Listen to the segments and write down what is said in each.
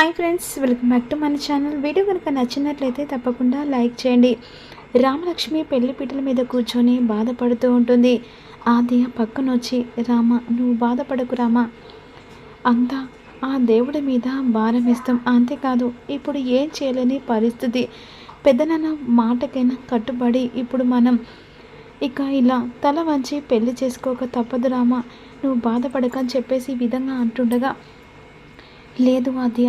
Hi friends welcome back to మన channel video కనుక నచ్చినట్లయితే తప్పకుండా లైక్ చేయండి. రామలక్ష్మి పెళ్ళి పీటల మీద కూర్చొని బాధపడుతూ ఉంటుంది. ఆద్య పక్కన వచ్చి రామ నువ్వు బాధపడకు రామ. అంతా ఆ దేవుడి మీద భారం ఇస్తాం అంతేకాదు ఇప్పుడు ఏం చేయలేని పరిస్థితి. పెద్దనాన్న మాటకైనా కట్టుబడి ఇప్పుడు మనం ఇక ఇలా తల వంచి పెళ్ళి చేసుకోక తప్పదు రామ. నువ్వు బాధపడకని చెప్పేసి ఈ విధంగా అంటుండగా లేదు ఆద్య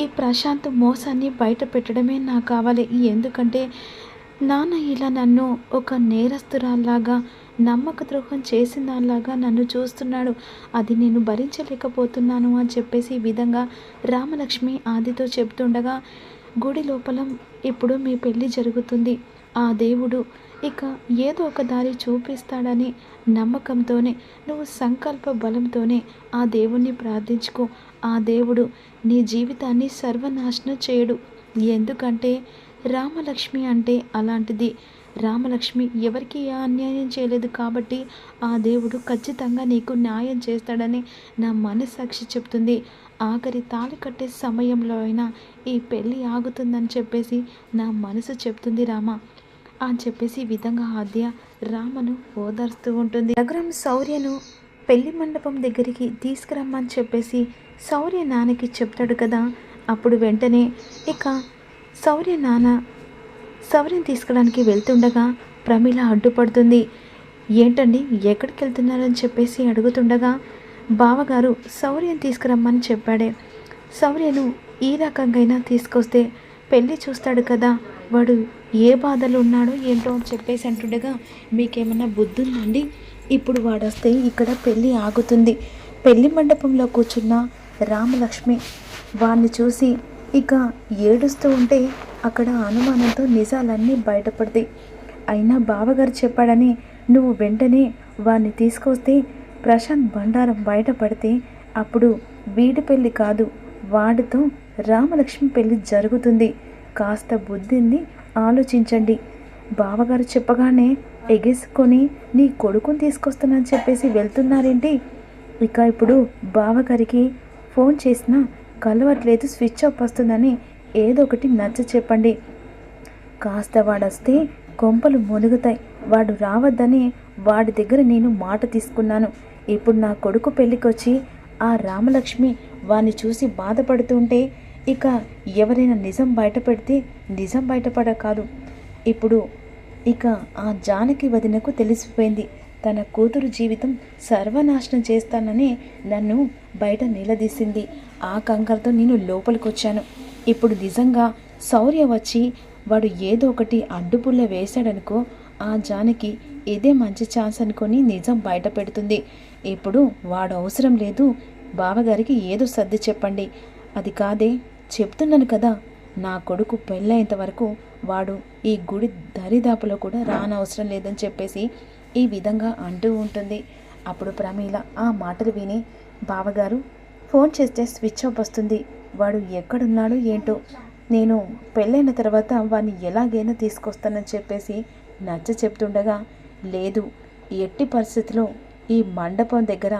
ఈ ప్రశాంత్ మోసాన్ని బయట పెట్టడమే నాకు కావాలి. ఎందుకంటే నాన్న ఇలా నన్ను ఒక నేరస్తురాల్లాగా నమ్మక ద్రోహం చేసిన దానిలాగా నన్ను చూస్తున్నాడు. అది నేను భరించలేకపోతున్నాను అని చెప్పేసి ఈ విధంగా రామలక్ష్మి ఆదితో చెప్తుండగా గుడి లోపల ఇప్పుడు మీ పెళ్ళి జరుగుతుంది. ఆ దేవుడు ఇక ఏదో ఒక దారి చూపిస్తాడని నమ్మకంతోనే నువ్వు సంకల్ప బలంతోనే ఆ దేవుణ్ణి ప్రార్థించుకో. ఆ దేవుడు నీ జీవితాన్ని సర్వనాశనం చేయడు. ఎందుకంటే రామలక్ష్మి అంటే అలాంటిది. రామలక్ష్మి ఎవరికి అన్యాయం చేయలేదు కాబట్టి ఆ దేవుడు ఖచ్చితంగా నీకు న్యాయం చేస్తాడని నా మనస్సాక్షి చెప్తుంది. ఆఖరి తాళి కట్టే సమయంలో అయినా ఈ పెళ్ళి ఆగుతుందని చెప్పేసి నా మనసు చెప్తుంది రామ. అని చెప్పేసి ఈ విధంగా ఆద్య రామను ఓదార్స్తూ ఉంటుంది. నగరం శౌర్యను పెళ్ళి మండపం దగ్గరికి తీసుకురమ్మని చెప్పేసి శౌర్య నాన్నకి చెప్తాడు కదా. అప్పుడు వెంటనే ఇక శౌర్య నాన్న శౌర్యం తీసుకోవడానికి వెళ్తుండగా ప్రమీల అడ్డుపడుతుంది. ఏంటండి ఎక్కడికి వెళ్తున్నారని చెప్పేసి అడుగుతుండగా బావగారు శౌర్యం తీసుకురమ్మని చెప్పాడే. శౌర్యను ఈ రకంగా తీసుకొస్తే పెళ్ళి చూస్తాడు కదా వాడు. ఏ బాధలు ఉన్నాడో ఏంటో అని చెప్పేసి అంటుండగా మీకేమన్నా బుద్ధి ఉందండి ఇప్పుడు వాడొస్తే ఇక్కడ పెళ్ళి ఆగుతుంది. పెళ్ళి మండపంలో కూర్చున్న రామలక్ష్మి వాడిని చూసి ఇక ఏడుస్తూ ఉంటే అక్కడ అనుమానంతో నిజాలన్నీ బయటపడతాయి. అయినా బావగారు చెప్పాడని నువ్వు వెంటనే వాడిని తీసుకొస్తే ప్రశాంత్ బండారం బయటపడితే అప్పుడు వీడి పెళ్ళి కాదు వాడితో రామలక్ష్మి పెళ్ళి జరుగుతుంది. కాస్త బుద్ధిని ఆలోచించండి. బావగారు చెప్పగానే ఎగేసుకొని నీ కొడుకుని తీసుకొస్తానని చెప్పేసి వెళ్తున్నారేంటి? ఇక ఇప్పుడు బావగారికి ఫోన్ చేసినా కలవట్లేదు స్విచ్ ఆఫ్ వస్తుందని ఏదో ఒకటి నచ్చ చెప్పండి. కాస్త వాడొస్తే కొంపలు మునుగుతాయి. వాడు రావద్దని వాడి దగ్గర నేను మాట తీసుకున్నాను. ఇప్పుడు నా కొడుకు పెళ్ళికొచ్చి ఆ రామలక్ష్మి వాణ్ణి చూసి బాధపడుతుంటే ఇక ఎవరైనా నిజం బయటపెడితే నిజం బయటపడ కాదు ఇప్పుడు ఇక ఆ జానకి వదినకు తెలిసిపోయింది. తన కూతురు జీవితం సర్వనాశనం చేస్తానని నన్ను బయట నిలదీసింది. ఆ కంకరతో నేను లోపలికి వచ్చాను ఇప్పుడు నిజంగా శౌర్య వచ్చి వాడు ఏదో ఒకటి అడ్డుపుల్ల వేశాడనుకో ఆ జానకి ఇదే మంచి ఛాన్స్ అనుకొని నిజం బయట పెడుతుంది ఇప్పుడు వాడు అవసరం లేదు. బావగారికి ఏదో సర్ది చెప్పండి. అది కాదే చెప్తున్నాను కదా నా కొడుకు పెళ్ళైనంత వరకు వాడు ఈ గుడి దరిదాపులో కూడా రానవసరం లేదని చెప్పేసి ఈ విధంగా అంటూ ఉంటుంది. అప్పుడు ప్రమీల ఆ మాటలు విని బావగారు ఫోన్ చేస్తే స్విచ్ ఆఫ్ వస్తుంది. వాడు ఎక్కడున్నాడో ఏంటో. నేను పెళ్ళైన తర్వాత వాడిని ఎలాగైనా తీసుకొస్తానని చెప్పేసి నచ్చ చెప్తుండగా లేదు ఎట్టి పరిస్థితిలో ఈ మండపం దగ్గర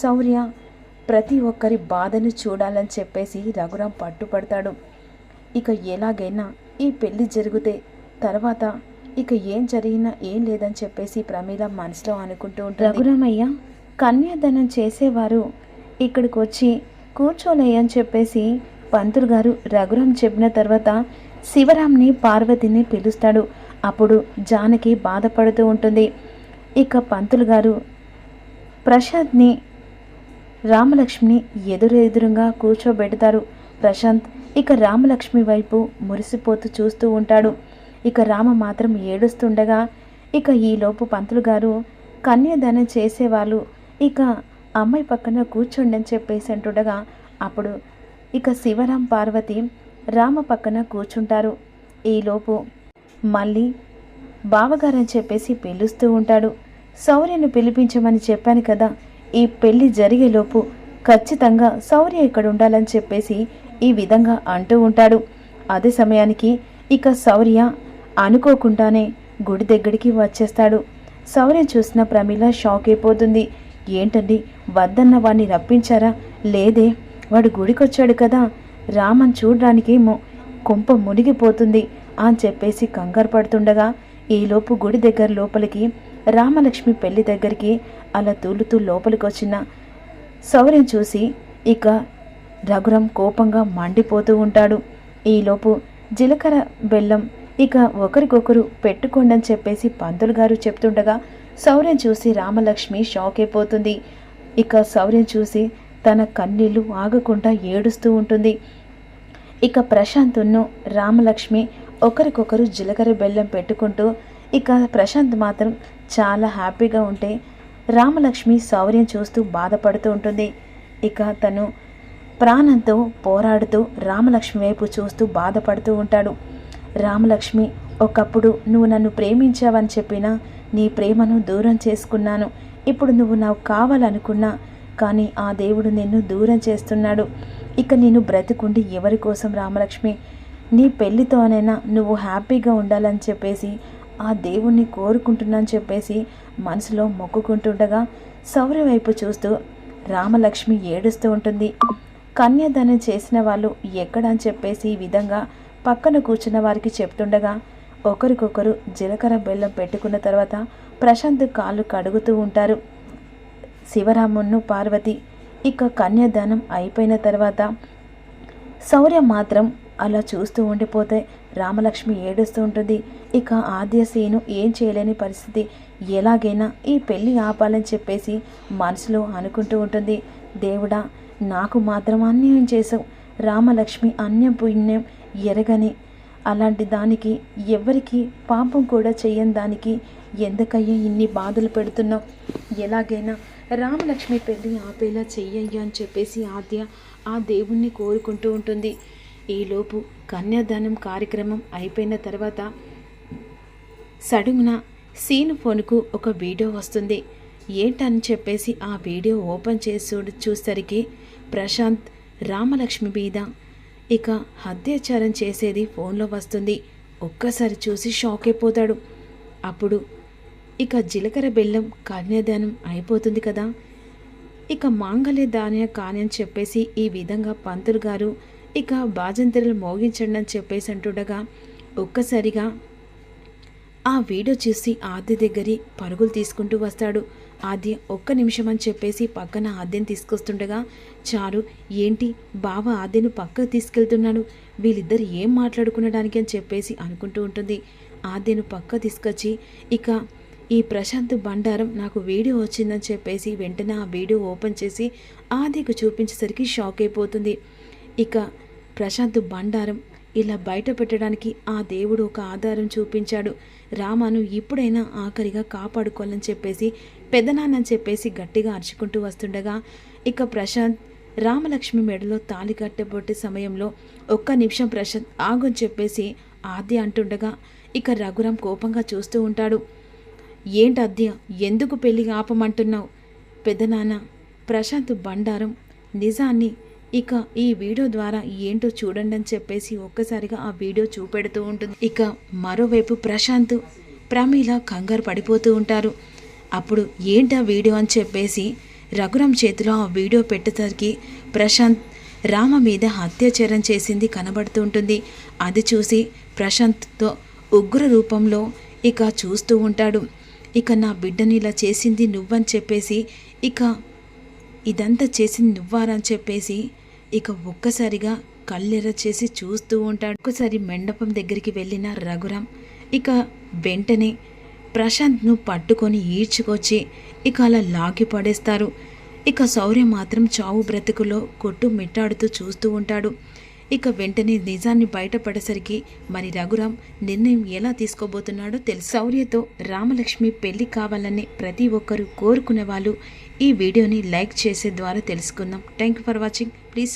శౌర్య ప్రతి ఒక్కరి బాధను చూడాలని చెప్పేసి రఘురాం పట్టుపడతాడు ఇక ఎలాగైనా ఈ పెళ్ళి జరిగితే తర్వాత ఇక ఏం జరిగినా ఏం లేదని చెప్పేసి ప్రమీల మనసులో అనుకుంటూ ఉంటుంది. రఘురామయ్య కన్యాదానం చేసేవారు ఇక్కడికి వచ్చి కూర్చోలేయని చెప్పేసి పంతులు గారు రఘురాం చెప్పిన తర్వాత శివరాంని పార్వతిని పిలుస్తాడు. అప్పుడు జానకి బాధపడుతూ ఉంటుంది. ఇక పంతులు గారు ప్రసాద్ని రామలక్ష్మిని ఎదురెదురుగా కూర్చోబెడతారు. ప్రశాంత్ ఇక రామలక్ష్మి వైపు మురిసిపోతూ చూస్తూ ఉంటాడు. ఇక రామ మాత్రం ఏడుస్తుండగా ఇక ఈలోపు పంతులు గారు కన్యాదానం చేసేవాళ్ళు. ఇక అమ్మాయి పక్కన కూర్చోండి అని చెప్పేసి అంటుండగా అప్పుడు ఇక శివరాం పార్వతి రామ పక్కన కూర్చుంటారు. ఈలోపు మళ్ళీ బావగారని చెప్పేసి పిలుస్తూ ఉంటాడు. సౌర్యను పిలిపించమని చెప్పాను కదా ఈ పెళ్ళి జరిగేలోపు ఖచ్చితంగా శౌర్య ఇక్కడ ఉండాలని చెప్పేసి ఈ విధంగా అంటూ ఉంటాడు. అదే సమయానికి ఇక శౌర్య అనుకోకుండానే గుడి దగ్గరికి వచ్చేస్తాడు. శౌర్య చూసిన ప్రమీల షాక్ అయిపోతుంది. ఏంటండి వద్దన్న వాడిని రప్పించారా? లేదే వాడు గుడికొచ్చాడు కదా. రామన్ చూడడానికేమో కుంప మునిగిపోతుంది అని చెప్పేసి కంగారు పడుతుండగా ఈలోపు గుడి దగ్గర లోపలికి రామలక్ష్మి పెళ్ళి దగ్గరికి అలా తూలుతూ లోపలికి వచ్చిన సౌర్యం చూసి ఇక రఘురం కోపంగా మండిపోతూ ఉంటాడు. ఈలోపు జీలకర్ర బెల్లం ఇక ఒకరికొకరు పెట్టుకోండి అని చెప్పేసి పంతులు గారు చెప్తుండగా సౌర్యం చూసి రామలక్ష్మి షాక్ అయిపోతుంది. ఇక శౌర్యం చూసి తన కన్నీళ్ళు ఆగకుండా ఏడుస్తూ ఉంటుంది. ఇక ప్రశాంతున్ను రామలక్ష్మి ఒకరికొకరు జీలకర్ర బెల్లం పెట్టుకుంటూ ఇక ప్రశాంత్ మాత్రం చాలా హ్యాపీగా ఉంటే రామలక్ష్మి శౌర్యం చూస్తూ బాధపడుతూ ఉంటుంది. ఇక తను ప్రాణంతో పోరాడుతూ రామలక్ష్మి వైపు చూస్తూ బాధపడుతూ ఉంటాడు. రామలక్ష్మి ఒకప్పుడు నువ్వు నన్ను ప్రేమించావని చెప్పినా నీ ప్రేమను దూరం చేసుకున్నాను. ఇప్పుడు నువ్వు నాకు కావాలనుకున్నా కానీ ఆ దేవుడు నిన్ను దూరం చేస్తున్నాడు. ఇక నేను బ్రతికుండి ఎవరి కోసం రామలక్ష్మి? నీ పెళ్ళితోనైనా నువ్వు హ్యాపీగా ఉండాలని చెప్పేసి ఆ దేవుణ్ణి కోరుకుంటున్నాను చెప్పేసి మనసులో మొక్కుకుంటుండగా సౌర్య వైపు చూస్తూ రామలక్ష్మి ఏడుస్తూ ఉంటుంది. కన్యాదానం చేసిన వాళ్ళు ఎక్కడ అని చెప్పేసి ఈ విధంగా పక్కన కూర్చున్న వారికి చెప్తుండగా ఒకరికొకరు జీలకర్ర బెల్లం పెట్టుకున్న తర్వాత ప్రశాంత్ కాళ్ళు కడుగుతూ ఉంటారు. శివరామును పార్వతి ఇక కన్యాదానం అయిపోయిన తర్వాత శౌర్య మాత్రం అలా చూస్తూ ఉండిపోతే రామలక్ష్మి ఏడుస్తూ ఉంటుంది. ఇక ఆద్యశీను ఏం చేయలేని పరిస్థితి. ఎలాగైనా ఈ పెళ్ళి ఆపాలని చెప్పేసి మనసులో అనుకుంటూ ఉంటుంది. దేవుడా నాకు మాత్రం అన్యాయం చేసావు రామలక్ష్మి అన్యం పుణ్యం ఎరగని అలాంటి దానికి ఎవరికి పాపం కూడా చేయని దానికి ఎందుకయ్యా ఇన్ని బాధలు పెడుతున్నావు? ఎలాగైనా రామలక్ష్మి పెళ్ళి ఆపేలా చెయ్యయ్యా అని చెప్పేసి ఆద్య ఆ దేవుణ్ణి కోరుకుంటూ ఉంటుంది. ఈలోపు కన్యాదానం కార్యక్రమం అయిపోయిన తర్వాత సడుగున సీను ఫోన్కు ఒక వీడియో వస్తుంది. ఏంటని చెప్పేసి ఆ వీడియో ఓపెన్ చేసి చూసరికి ప్రశాంత్ రామలక్ష్మి మీద ఇక హత్యాచారం చేసేది ఫోన్లో వస్తుంది. ఒక్కసారి చూసి షాక్ అయిపోతాడు. అప్పుడు ఇక జీలకర్ర బెల్లం కన్యాదానం అయిపోతుంది కదా. ఇక మాంగళ్య దాన్య కాని అని చెప్పేసి ఈ విధంగా పంతులు గారు ఇక బాజంతిరలు మోగించండి అని చెప్పేసి అంటుండగా ఒక్కసారిగా ఆ వీడియో చూసి ఆద్య దగ్గరి పరుగులు తీసుకుంటూ వస్తాడు. ఆద్య ఒక్క నిమిషం అని చెప్పేసి పక్కన ఆద్యను తీసుకొస్తుండగా చారు ఏంటి బావ ఆద్యను పక్కకు తీసుకెళ్తున్నాడు? వీళ్ళిద్దరు ఏం మాట్లాడుకునడానికి అని చెప్పేసి అనుకుంటూ ఉంటుంది. ఆద్యను పక్క తీసుకొచ్చి ఇక ఈ ప్రశాంత్ బండారం నాకు వీడియో వచ్చిందని చెప్పేసి వెంటనే ఆ వీడియో ఓపెన్ చేసి ఆద్యకు చూపించేసరికి షాక్ అయిపోతుంది. ఇక ప్రశాంత్ బండారం ఇలా బయట పెట్టడానికి ఆ దేవుడు ఒక ఆధారం చూపించాడు. రామాను ఇప్పుడైనా ఆఖరిగా కాపాడుకోవాలని చెప్పేసి పెద్దనాన్నని చెప్పేసి గట్టిగా అరుచుకుంటూ వస్తుండగా ఇక ప్రశాంత్ రామలక్ష్మి మెడలో తాళి కట్టబొట్టే సమయంలో ఒక్క నిమిషం ప్రశాంత్ ఆగని చెప్పేసి ఆద్య అంటుండగా ఇక రఘురాం కోపంగా చూస్తూ ఉంటాడు. ఏంటి అద్య ఎందుకు పెళ్ళి ఆపమంటున్నావు? పెద్దనాన్న ప్రశాంత్ బండారం నిజాన్ని ఇక ఈ వీడియో ద్వారా ఏంటో చూడండి అని చెప్పేసి ఒక్కసారిగా ఆ వీడియో చూపెడుతూ ఉంటుంది. ఇక మరోవైపు ప్రశాంత్ ప్రమీల కంగారు పడిపోతూ ఉంటారు. అప్పుడు ఏంటా వీడియో అని చెప్పేసి రఘురామ్ చేతిలో ఆ వీడియో పెట్టేసరికి ప్రశాంత్ రామ మీద హత్యాచారం చేసింది కనబడుతూ ఉంటుంది. అది చూసి ప్రశాంత్తో ఉగ్ర రూపంలో ఇక చూస్తూ ఉంటాడు. ఇక నా బిడ్డని ఇలా చేసింది నువ్వని చెప్పేసి ఇక ఇదంతా చేసింది నువ్వారని చెప్పేసి ఇక ఒక్కసారిగా కళ్ళెర్ర చేసి చూస్తూ ఉంటాడు. ఒక్కసారి మండపం దగ్గరికి వెళ్ళిన రఘురాం ఇక వెంటనే ప్రశాంత్ను పట్టుకొని ఈడ్చుకొచ్చి ఇక అలా లాగి పడేస్తారు. ఇక శౌర్య మాత్రం చావు బ్రతుకులో కొట్టు మిట్టాడుతూ చూస్తూ ఉంటాడు. ఇక వెంటనే నిజాన్ని బయటపడేసరికి మరి రఘురాం నిర్ణయం ఎలా తీసుకోబోతున్నాడో తెలుసు. శౌర్యతో రామలక్ష్మి పెళ్ళి కావాలని ప్రతి ఒక్కరూ కోరుకునే వాళ్ళు ఈ వీడియోని లైక్ చేసే ద్వారా తెలుసుకుందాం. Thank for watching please